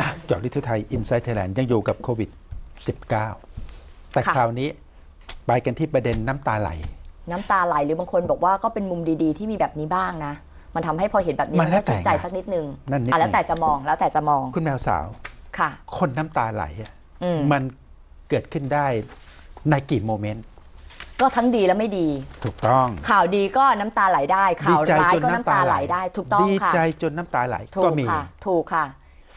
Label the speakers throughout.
Speaker 1: อะเจาะลิทุไทยอินไซต์ไทยแลนด์ยังอยู่กับโควิด -19 แต่
Speaker 2: ค่ะ
Speaker 1: คราวนี้ไปกันที่ประเด็นน้ำตาไหล
Speaker 2: น้ำตาไหลหรือบางคนบอกว่าก็เป็นมุมดีๆ ที่มีแบบนี้บ้างนะ มันทำให้พอเห็นแบบนี้
Speaker 1: มันแล้ว
Speaker 2: ก็ชื่นใจ
Speaker 1: แต่ไง
Speaker 2: สักนิดนึง
Speaker 1: นั่นนิด
Speaker 2: อะแล้ว
Speaker 1: นึง
Speaker 2: แต่จะมองแล้วแต่จะมอง
Speaker 1: คุณแมวสาว
Speaker 2: ค่ะ
Speaker 1: คนน้ำตาไหลอะ
Speaker 2: อืม
Speaker 1: มันเกิดขึ้นได้ในกี่โมเมนต์
Speaker 2: ก็ทั้งดีและไม่ดี
Speaker 1: ถูกต้อง
Speaker 2: ข่าวดีก็น้ำตาไหลได้ ข่าว
Speaker 1: ดีใจ
Speaker 2: ร้าย
Speaker 1: จน
Speaker 2: ก็น้ำตาไหลได้ ถูกต้อง
Speaker 1: ดี
Speaker 2: ค่ะ
Speaker 1: ใจจนน้ำตาไหล
Speaker 2: ถู
Speaker 1: ก็
Speaker 2: ก
Speaker 1: มี
Speaker 2: ค่ะ ถูกค่ะ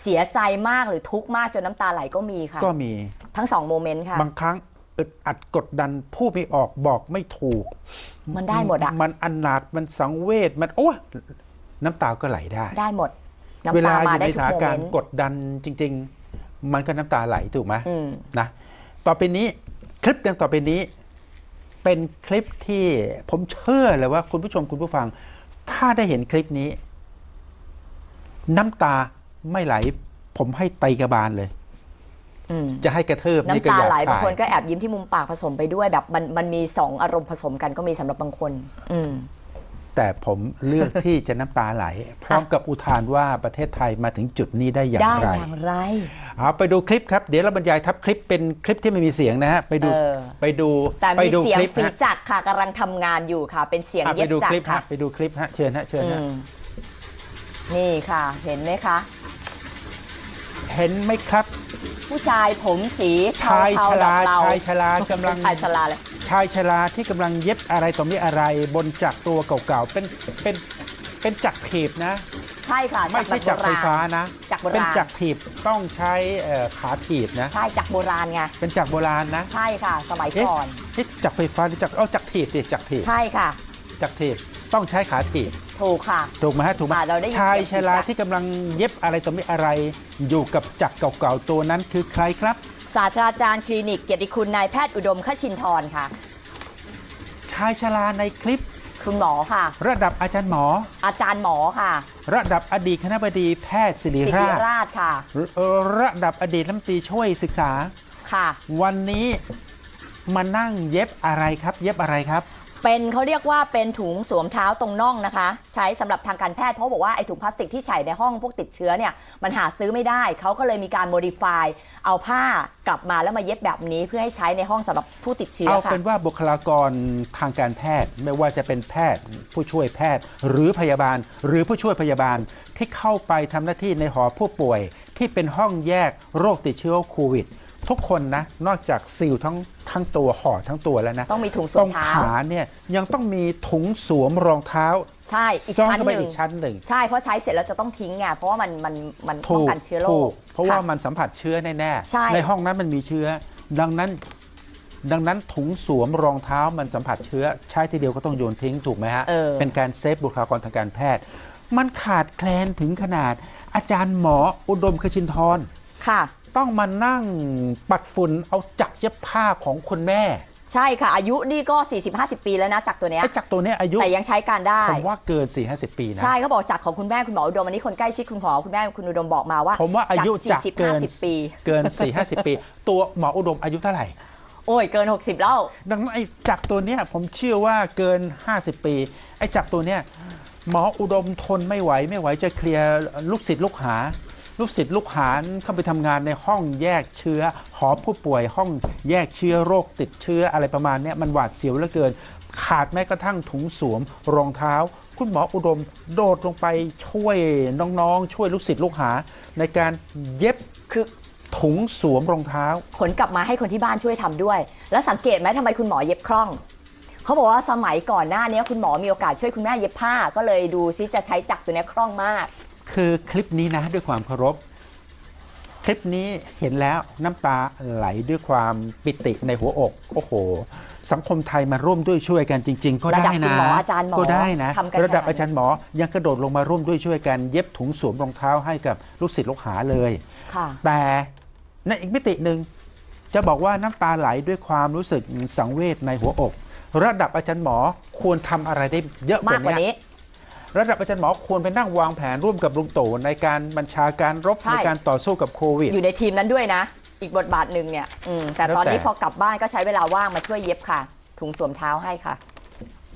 Speaker 2: เสียใจมากหรือทุกข์มากจนน้ำตาไหลก็มีค่ะ
Speaker 1: ก็มี
Speaker 2: ทั้งสองโมเมนต์ค่ะ
Speaker 1: บางครั้งอึดอัดกดดันพูดไม่ออกบอกไม่ถูก
Speaker 2: มันได้หมดอะ
Speaker 1: มันอนาถมันสังเวชมันโอ้ยน้ำตาก็ไหลได้
Speaker 2: ได้หมด
Speaker 1: เว
Speaker 2: น้ำ
Speaker 1: ลา
Speaker 2: ตา
Speaker 1: อ
Speaker 2: มา
Speaker 1: ยู่
Speaker 2: ได้
Speaker 1: ใน
Speaker 2: ทุ
Speaker 1: ส
Speaker 2: ก
Speaker 1: ถาน
Speaker 2: โม
Speaker 1: การ
Speaker 2: เมน
Speaker 1: ณ์
Speaker 2: ต์
Speaker 1: กดดันจริง ๆ มันก็น้ำตาไหลถูกไหม
Speaker 2: อืม
Speaker 1: นะต่อไปนี้คลิปดังต่อไปนี้ เป็นคลิปที่ผมเชื่อเลยว่าคุณผู้ชมคุณผู้ฟัง ถ้าได้เห็นคลิปนี้ น้ำตา ไม่ไหล ผมให้ไตกระบาลเลย
Speaker 2: อืม
Speaker 1: จะให้กระเทิบนี่ก็
Speaker 2: น้ำตา
Speaker 1: อยาก
Speaker 2: ไหลบาง
Speaker 1: ถ่าย
Speaker 2: คนก็แอบยิ้มที่มุมปากผสมไปด้วยแบบมันมันมีสองอารมณ์ผสมกันก็มีสำหรับบางคน อืม
Speaker 1: แต่ผมเลือกที่จะน้ำตาไหล พร้อมกับอุทานว่าประเทศไทยมาถึงจุดนี้ได้อย่าง
Speaker 2: ได้
Speaker 1: ไร
Speaker 2: อย่างไร
Speaker 1: เอาไปดูคลิปครับ เดี๋ยวเราบรรยายทับคลิปเป็นคลิปที่ไม่มีเสียงนะฮะไปดู
Speaker 2: เออ
Speaker 1: ไปดู
Speaker 2: แต่
Speaker 1: ไป
Speaker 2: มี
Speaker 1: ดู
Speaker 2: เสียง
Speaker 1: คลิป
Speaker 2: ฝี
Speaker 1: ฮะ
Speaker 2: จักรค่ะกำลังทำงานอยู่ค่ะ เป็นเสียง
Speaker 1: อะ
Speaker 2: เย็
Speaker 1: ไป
Speaker 2: บ
Speaker 1: ดู
Speaker 2: จั
Speaker 1: ค
Speaker 2: ก
Speaker 1: ลิป
Speaker 2: รค่ะ
Speaker 1: ฮะไปดูคลิปฮะเชิญฮะเชิญ
Speaker 2: อื
Speaker 1: ฮะ
Speaker 2: มนี่ค่ะ เห็นไหมคะ
Speaker 1: เห็นไหมครับ
Speaker 2: ผู้ชายผมสีเทา
Speaker 1: ชาย
Speaker 2: เทา
Speaker 1: ช
Speaker 2: แบ
Speaker 1: รา
Speaker 2: บเรา
Speaker 1: ชายชรากำลัง
Speaker 2: ชายชราเลย
Speaker 1: ชายชราที่กำลังเย็บอะไรต่อมีอะไรบนจักรตัวเก่าๆเป็นเป็นเป็นจักรถีบนะ
Speaker 2: ใช่ค่ะ
Speaker 1: ไม่ใช่
Speaker 2: แบบ
Speaker 1: จักรไฟฟ้านะ
Speaker 2: จักรโบราณ
Speaker 1: เป็นจักรถีบต้องใช้เอ่อขาถีบนะ
Speaker 2: ใช่จักรโบราณไง
Speaker 1: เป็นจักรโบราณนะ
Speaker 2: ใช่ค่ะ สมัย
Speaker 1: เอ๊ะ
Speaker 2: ก่อน
Speaker 1: นี่จักรไฟฟ้าหรือจักรเอาจักรถีบสิจักรถีบ
Speaker 2: ใช่ค่ะ
Speaker 1: จักรถีบต้องใช้ขาถีบ
Speaker 2: ถูกค่ะ
Speaker 1: ถูกไหมฮะถูกไหม
Speaker 2: อ่าเราได้ยิน
Speaker 1: ชาย
Speaker 2: เสี
Speaker 1: ช
Speaker 2: ยง
Speaker 1: รา
Speaker 2: จักร
Speaker 1: ที่กำลังเย็บอะไรต่อมีอะไร อยู่กับจักรเก่าๆตัวนั้นคือใครครับ
Speaker 2: ศาสตราจารย์คลินิกเกียรติคุณนายแพทย์อุดมขชินทรค่ะ
Speaker 1: ชายชราในคลิป
Speaker 2: คุณหมอค่ะ
Speaker 1: ระดับอาจารย์หมอ
Speaker 2: อาจารย์หมอค่ะ
Speaker 1: ระดับอดีตคณะบดีแพทย์ศิริ
Speaker 2: ศิริ
Speaker 1: ราช
Speaker 2: ราชค่ะ
Speaker 1: เอ่อระดับอดีตรัฐมนตรีช่วยศึกษา
Speaker 2: ค่ะ
Speaker 1: วันนี้มานั่งเย็บอะไรครับ เย็บอะไรครับ
Speaker 2: เป็นเขาเรียกว่าเป็นถุงสวมเท้าตรงน่องนะคะ ใช้สำหรับทางการแพทย์เพราะบอกว่าไอ้ถุงพลาสติกที่ใส่ในห้องพวกติดเชื้อเนี่ยมันหาซื้อไม่ได้เขาก็เลยมีการโมดิฟายเอาผ้ากลับมาแล้วมาเย็บแบบนี้ เพื่อให้ใช้ในห้องสำหรับผู้ติดเชื้อ
Speaker 1: เอา
Speaker 2: ค่ะ
Speaker 1: เป็นว่าบุคลากรทางการแพทย์ไม่ว่าจะเป็นแพทย์ ผู้ช่วยแพทย์ หรือพยาบาล หรือผู้ช่วยพยาบาลที่เข้าไปทำหน้าที่ในหอผู้ป่วย ที่เป็นห้องแยกโรคติดเชื้อโควิด ทุกคนนะนอกจากซีลทั้ง ทั้งตัวห่อทั้งตัวแล้วนะ
Speaker 2: ต้องมีถุงส
Speaker 1: ต
Speaker 2: ว
Speaker 1: ร
Speaker 2: ม
Speaker 1: ง
Speaker 2: เท้า
Speaker 1: ขาเนี่ยยังต้องมีถุงสวมรองเท้า
Speaker 2: ใช่ อีก
Speaker 1: ซ่อน
Speaker 2: ชั้น
Speaker 1: เข้าไป
Speaker 2: หนึ่
Speaker 1: อี
Speaker 2: ง
Speaker 1: กชั้นหนึ่ง
Speaker 2: ใช่เพราะใช้เสร็จแล้วจะต้องทิ้งไงเพราะว่ามันมันมันป้
Speaker 1: ถู
Speaker 2: อง
Speaker 1: ก
Speaker 2: กันเชื้อโร
Speaker 1: ถู
Speaker 2: ค
Speaker 1: กเพราะว่า
Speaker 2: ค่
Speaker 1: มันสัมผัสเชื้อแน่
Speaker 2: ใช่
Speaker 1: ในห้องนั้นมันมีเชื้อ ดังนั้น ดังนั้นถุงสวมรองเท้ามันสัมผัสเชื้อ ใช้ทีเดียวก็ต้องโยนทิ้งถูกไหมฮะ
Speaker 2: เออ
Speaker 1: เป็นการเซฟบุคลากรทางการแพทย์ มันขาดแคลนถึงขนาด อาจารย์หมออุดมคชินทร
Speaker 2: ค่ะ
Speaker 1: ต้องมานั่งปัดฝุ่นเอาจักรเย็บผ้าของคุณแม่
Speaker 2: ใช่ค่ะ อายุนี่ก็ 40-50 ปีแล้วนะจากตัวเนี้ย
Speaker 1: ไอ้จักรตัวเนี้ยอายุ
Speaker 2: แต่ยังใช้การได้
Speaker 1: ผมว่าเกิน 4-50 ปีนะ
Speaker 2: ใช่เขาบอกจากของคุณแม่คุณหมออุดมอันนี้คนใกล้ชิดคุณหมอคุณแม่คุณอุดมบอกมาว่า
Speaker 1: ผมว่าอายุจักร
Speaker 2: 40
Speaker 1: เกิน
Speaker 2: 50 ปี
Speaker 1: เกิน 4-50 ปี ตัวหมออุดมอายุเท่าไหร่
Speaker 2: โอ้ยเกิน 60 แล้ว
Speaker 1: ดังนั้นไอ้จักรตัวเนี้ยผมเชื่อว่าเกิน 50 ปี ไอ้จักรตัวเนี้ยหมออุดมทนไม่ไหวไม่ไหวจะเคลียร์ลูกศิษย์ลูกหา ลูกศิษย์ลูกหาเข้าไปทำงานในห้องแยกเชื้อ หอผู้ป่วยห้องแยกเชื้อโรคติดเชื้ออะไรประมาณนี้มันหวาดเสียวเหลือเกิน ขาดแม้กระทั่งถุงสวมรองเท้า คุณหมออุดมโดดลงไปช่วยน้องๆ ช่วยลูกศิษย์ลูกหา ในการเย็บ
Speaker 2: คือ
Speaker 1: ถุงสวมรองเท้า
Speaker 2: ขนกลับมาให้คนที่บ้านช่วยทำด้วย แล้วสังเกตไหมทำไมคุณหมอเย็บคล่องเขาบอกว่าสมัยก่อนหน้านี้คุณหมอมีโอกาสช่วยคุณแม่เย็บผ้า ก็เลยดูซิจะใช้จักรตัวนี้คล่องมาก
Speaker 1: คือคลิปนี้นะด้วยความเคารพ คลิปนี้เห็นแล้วน้ำตาไหลด้วยความปิติในหัวอก โอ้โห สังคมไทยมาร่วมด้วยช่วยกันจริง ๆ ก็
Speaker 2: ระดั
Speaker 1: ได้
Speaker 2: บคุณ
Speaker 1: นะ
Speaker 2: หมออาจารย์หมอ
Speaker 1: ก็ได้นะ
Speaker 2: ทำกัน
Speaker 1: ระดับ
Speaker 2: ขนาดนี้
Speaker 1: อาจารย์หมอยังกระโดดลงมาร่วมด้วยช่วยกันเย็บถุงสวมรองเท้าให้กับลูกศิษย์ลูกหาเลย
Speaker 2: ค่ะ
Speaker 1: แต่ในอีกมิติหนึ่งจะบอกว่าน้ำตาไหลด้วยความรู้สึกสังเวชในหัวอก ระดับอาจารย์หมอควรทำอะไรได้เยอะก
Speaker 2: มาก
Speaker 1: ว่าก
Speaker 2: ว่า
Speaker 1: นี้
Speaker 2: นี้
Speaker 1: ระดับอาจารย์หมอควรไปนั่งวางแผนร่วมกับลุงตู่ในการบัญชาการรบ
Speaker 2: ใช่
Speaker 1: ในการต่อสู้กับโควิด
Speaker 2: อยู่ในทีมนั้นด้วยนะ อีกบทบาทหนึ่งเนี่ยอืมแต่
Speaker 1: แล้ว
Speaker 2: ตอนนี้
Speaker 1: แต่
Speaker 2: พอกลับบ้านก็ใช้เวลาว่างมาช่วยเย็บค่ะ ถุงสวมเท้าให้ค่ะ